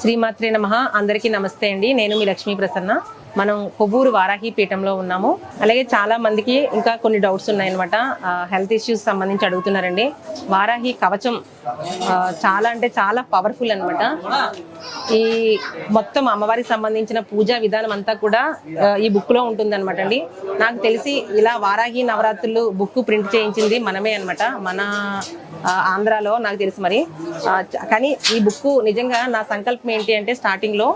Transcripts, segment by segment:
శ్రీమాత్రే నమ. అందరికీ నమస్తే అండి. నేను మీ లక్ష్మీ ప్రసన్న. మనం కొవ్వూరు వారాహి పీఠంలో ఉన్నాము. అలాగే చాలా మందికి ఇంకా కొన్ని డౌట్స్ ఉన్నాయన్నమాట. హెల్త్ ఇష్యూస్ సంబంధించి అడుగుతున్నారండి. వారాహి కవచం చాలా అంటే చాలా పవర్ఫుల్ అనమాట ఈ మొత్తం అమ్మవారికి సంబంధించిన పూజా విధానం అంతా కూడా ఈ బుక్లో ఉంటుంది అనమాట అండి. నాకు తెలిసి ఇలా వారాహి నవరాత్రులు బుక్ ప్రింట్ చేయించింది మనమే అనమాట మన ఆంధ్రాలో నాకు తెలుసు మరి. కానీ ఈ బుక్ నిజంగా నా సంకల్పం ఏంటి అంటే స్టార్టింగ్లో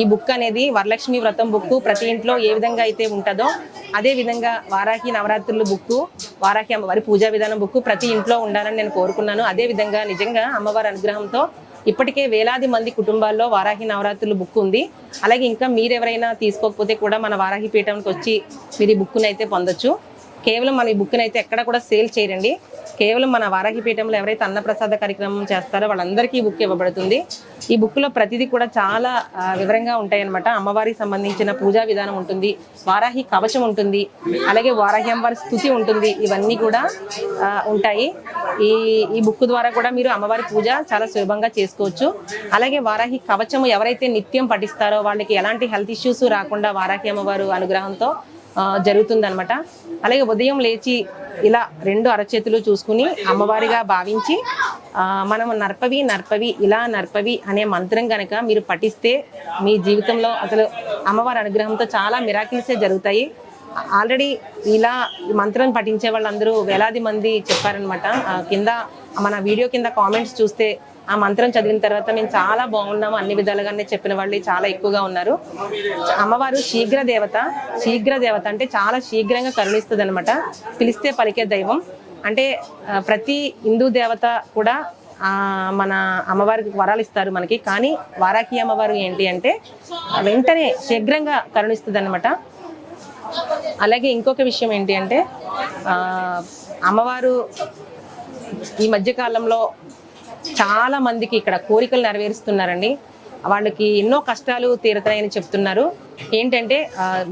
ఈ బుక్ అనేది వరలక్ష్మి వ్రతం బుక్. ప్రతి ఇంట్లో ఏ విధంగా అయితే ఉంటుందో అదే విధంగా వారాహి నవరాత్రులు బుక్ వారాహి అమ్మవారి పూజా విధానం బుక్ ప్రతి ఇంట్లో ఉండాలని నేను కోరుకున్నాను. అదే విధంగా నిజంగా అమ్మవారి అనుగ్రహంతో ఇప్పటికే వేలాది మంది కుటుంబాల్లో వారాహి నవరాత్రులు బుక్ ఉంది. అలాగే ఇంకా మీరెవరైనా తీసుకోకపోతే కూడా మన వారాహి పీఠంకి వచ్చి మీరు ఈ బుక్ను అయితే పొందొచ్చు. కేవలం మన ఈ బుక్ను అయితే ఎక్కడ కూడా సేల్ చేయరండి. కేవలం మన వారాహి పీఠంలో ఎవరైతే అన్నప్రసాద కార్యక్రమం చేస్తారో వాళ్ళందరికీ ఈ బుక్ ఇవ్వబడుతుంది. ఈ బుక్లో ప్రతిదీ కూడా చాలా వివరంగా ఉంటాయన్నమాట. అమ్మవారికి సంబంధించిన పూజా విధానం ఉంటుంది వారాహి కవచం ఉంటుంది అలాగే వారాహి అమ్మవారి స్థుతి ఉంటుంది. ఇవన్నీ కూడా ఉంటాయి. ఈ ఈ బుక్ ద్వారా కూడా మీరు అమ్మవారి పూజ చాలా సులభంగా చేసుకోవచ్చు. అలాగే వారాహి కవచము ఎవరైతే నిత్యం పఠిస్తారో వాళ్ళకి ఎలాంటి హెల్త్ ఇష్యూస్ రాకుండా వారాహి అమ్మవారు అనుగ్రహంతో జరుగుతుంది అనమాట అలాగే ఉదయం లేచి ఇలా రెండు అరచేతులు చూసుకుని అమ్మవారిగా భావించి మనం నర్పవి నర్పవి ఇలా నర్పవి అనే మంత్రం కనుక మీరు పఠిస్తే మీ జీవితంలో అసలు అమ్మవారి అనుగ్రహంతో చాలా మిరాకిల్సే జరుగుతాయి. ఆల్రెడీ ఇలా మంత్రం పఠించే వాళ్ళందరూ వేలాది మంది చెప్పారనమాట కింద మన వీడియో కింద కామెంట్స్ చూస్తే ఆ మంత్రం చదివిన తర్వాత మేము చాలా బాగున్నాము అన్ని విధాలుగానే చెప్పిన వాళ్ళు చాలా ఎక్కువగా ఉన్నారు. అమ్మవారు శీఘ్ర దేవత శీఘ్ర దేవత అంటే చాలా శీఘ్రంగా కరుణిస్తుంది అనమాట పిలిస్తే పలికే దైవం. అంటే ప్రతి హిందూ దేవత కూడా మన అమ్మవారికి వరాలు ఇస్తారు మనకి. కానీ వారాకి అమ్మవారు ఏంటి అంటే వెంటనే శీఘ్రంగా కరుణిస్తుంది అనమాట అలాగే ఇంకొక విషయం ఏంటి అంటే అమ్మవారు ఈ మధ్యకాలంలో చాలా మందికి ఇక్కడ కోరికలు నెరవేరుస్తున్నారండి. వాళ్ళకి ఎన్నో కష్టాలు తీరుతాయని చెప్తున్నారు. ఏంటంటే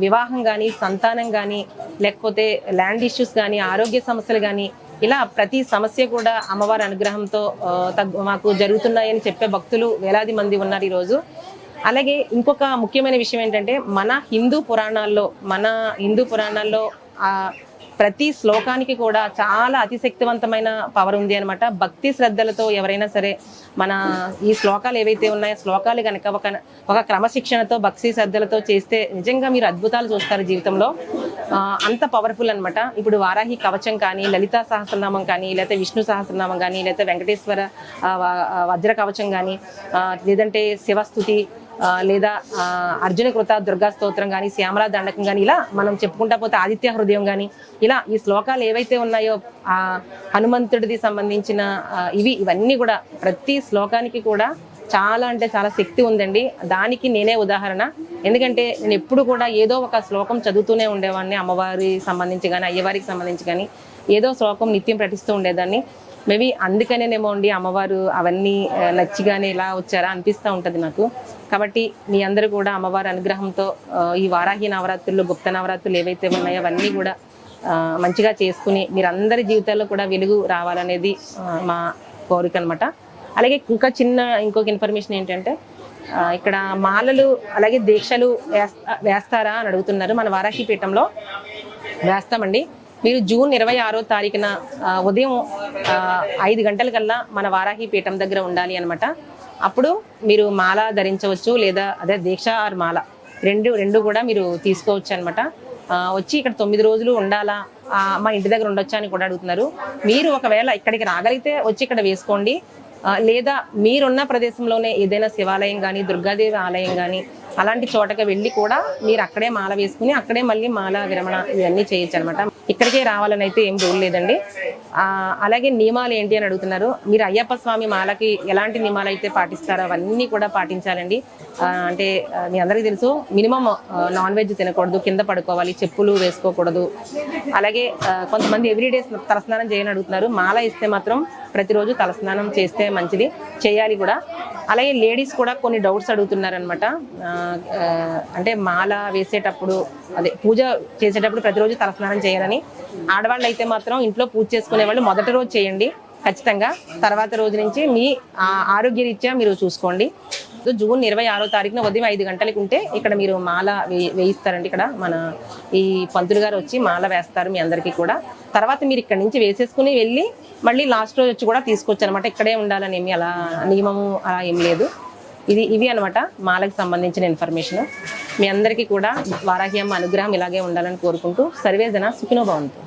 వివాహం కానీ సంతానం కానీ లేకపోతే ల్యాండ్ ఇష్యూస్ కానీ ఆరోగ్య సమస్యలు కానీ ఇలా ప్రతి సమస్య కూడా అమ్మవారి అనుగ్రహంతో తగ్గు మాకు జరుగుతున్నాయని చెప్పే భక్తులు వేలాది మంది ఉన్నారు ఈరోజు. అలాగే ఇంకొక ముఖ్యమైన విషయం ఏంటంటే మన హిందూ పురాణాల్లో మన హిందూ పురాణాల్లో ప్రతి శ్లోకానికి కూడా చాలా అతిశక్తివంతమైన పవర్ ఉంది అనమాట భక్తి శ్రద్ధలతో ఎవరైనా సరే మన ఈ శ్లోకాలు ఏవైతే ఉన్నాయో శ్లోకాలు కనుక ఒక ఒక క్రమశిక్షణతో భక్తి శ్రద్ధలతో చేస్తే నిజంగా మీరు అద్భుతాలు చూస్తారు జీవితంలో. అంత పవర్ఫుల్ అనమాట ఇప్పుడు వారాహి కవచం కానీ లలితా సహస్రనామం కానీ లేకపోతే విష్ణు సహస్రనామం కానీ లేకపోతే వెంకటేశ్వర వజ్ర కవచం కానీ లేదంటే శివస్థుతి లేదా అర్జున కృత దుర్గా స్తోత్రం కానీ శ్యామలా దండకం కానీ ఇలా మనం చెప్పుకుంటా పోతే ఆదిత్య హృదయం కానీ ఇలా ఈ శ్లోకాలు ఏవైతే ఉన్నాయో ఆ హనుమంతుడిది సంబంధించిన ఇవి ఇవన్నీ కూడా ప్రతి శ్లోకానికి కూడా చాలా అంటే చాలా శక్తి ఉందండి. దానికి నేనే ఉదాహరణ. ఎందుకంటే నేను ఎప్పుడు కూడా ఏదో ఒక శ్లోకం చదువుతూనే ఉండేవాడిని అమ్మవారి సంబంధించి కానీ అయ్యవారికి సంబంధించి కానీ ఏదో శ్లోకం నిత్యం పఠిస్తూ ఉండేదాన్ని. మేబీ అందుకనేనేమో అండి అమ్మవారు అవన్నీ నచ్చిగానే ఇలా వచ్చారా అనిపిస్తూ ఉంటుంది నాకు. కాబట్టి మీ అందరూ కూడా అమ్మవారి అనుగ్రహంతో ఈ వారాహి నవరాత్రులు గుప్త నవరాత్రులు ఏవైతే ఉన్నాయో అవన్నీ కూడా మంచిగా చేసుకుని మీరందరి జీవితాల్లో కూడా వెలుగు రావాలనేది మా కోరిక అనమాట అలాగే ఇంకా చిన్న ఇంకొక ఇన్ఫర్మేషన్ ఏంటంటే ఇక్కడ మాలలు అలాగే దీక్షలు వేస్తారా అని అడుగుతున్నారు. మన వారాహి పీఠంలో వేస్తామండి. మీరు జూన్ ఇరవై ఆరో తారీఖున ఉదయం ఐదు గంటలకల్లా మన వారాహి పీఠం దగ్గర ఉండాలి అనమాట అప్పుడు మీరు మాల ధరించవచ్చు లేదా అదే దీక్ష ఆర్ మాల రెండు రెండు కూడా మీరు తీసుకోవచ్చు అనమాట వచ్చి ఇక్కడ తొమ్మిది రోజులు ఉండాలా? మా ఇంటి దగ్గర ఉండొచ్చా అని కూడా అడుగుతున్నారు. మీరు ఒకవేళ ఇక్కడికి రాగలిగితే వచ్చి ఇక్కడ వేసుకోండి. లేదా మీరున్న ప్రదేశంలోనే ఏదైనా శివాలయం కానీ దుర్గాదేవి ఆలయం కానీ అలాంటి చోటకి వెళ్ళి కూడా మీరు అక్కడే మాల వేసుకుని అక్కడే మళ్ళీ మాల విరమణ ఇవన్నీ చేయొచ్చు అనమాట ఇక్కడికే రావాలని అయితే ఏం రూల్ లేదండి. అలాగే నియమాలు ఏంటి అని అడుగుతున్నారు. మీరు అయ్యప్ప స్వామి మాలకి ఎలాంటి నియమాలు అయితే పాటిస్తారో అవన్నీ కూడా పాటించాలండి. అంటే మీ అందరికీ తెలుసు మినిమం నాన్ వెజ్ తినకూడదు కింద పడుకోవాలి చెప్పులు వేసుకోకూడదు. అలాగే కొంతమంది ఎవ్రీడే తలస్నానం చేయని అడుగుతున్నారు. మాల ఇస్తే మాత్రం ప్రతిరోజు తలస్నానం చేస్తే మంచిది. చేయాలి కూడా. అలాగే లేడీస్ కూడా కొన్ని డౌట్స్ అడుగుతున్నారనమాట అంటే మాల వేసేటప్పుడు అదే పూజ చేసేటప్పుడు ప్రతిరోజు తలస్నానం చేయాలని ఆడవాళ్ళు అయితే మాత్రం ఇంట్లో పూజ చేసుకునే వాళ్ళు మొదటి రోజు చేయండి. ఖచ్చితంగా. తర్వాత రోజు నుంచి మీ ఆ, ఆరోగ్యరీత్యా మీరు చూసుకోండి. జూన్ ఇరవై ఆరో తారీఖున ఉదయం ఐదు గంటలకు ఉంటే ఇక్కడ మీరు మాల వే- వేయిస్తారండి ఇక్కడ మన ఈ పంతులు గారు వచ్చి మాల వేస్తారు మీ అందరికీ కూడా. తర్వాత మీరు ఇక్కడ నుంచి వేసేసుకుని వెళ్ళి మళ్ళీ లాస్ట్ రోజు వచ్చి కూడా తీసుకోవచ్చు అనమాట ఇక్కడే ఉండాలని ఏమి అలా నియమము అలా ఏం లేదు. ఇది ఇవి అనమాట మాలకు సంబంధించిన ఇన్ఫర్మేషన్. మీ అందరికీ కూడా వారాహ్యం అనుగ్రహం ఇలాగే ఉండాలని కోరుకుంటూ సర్వేజన సుఖినో భవంతు.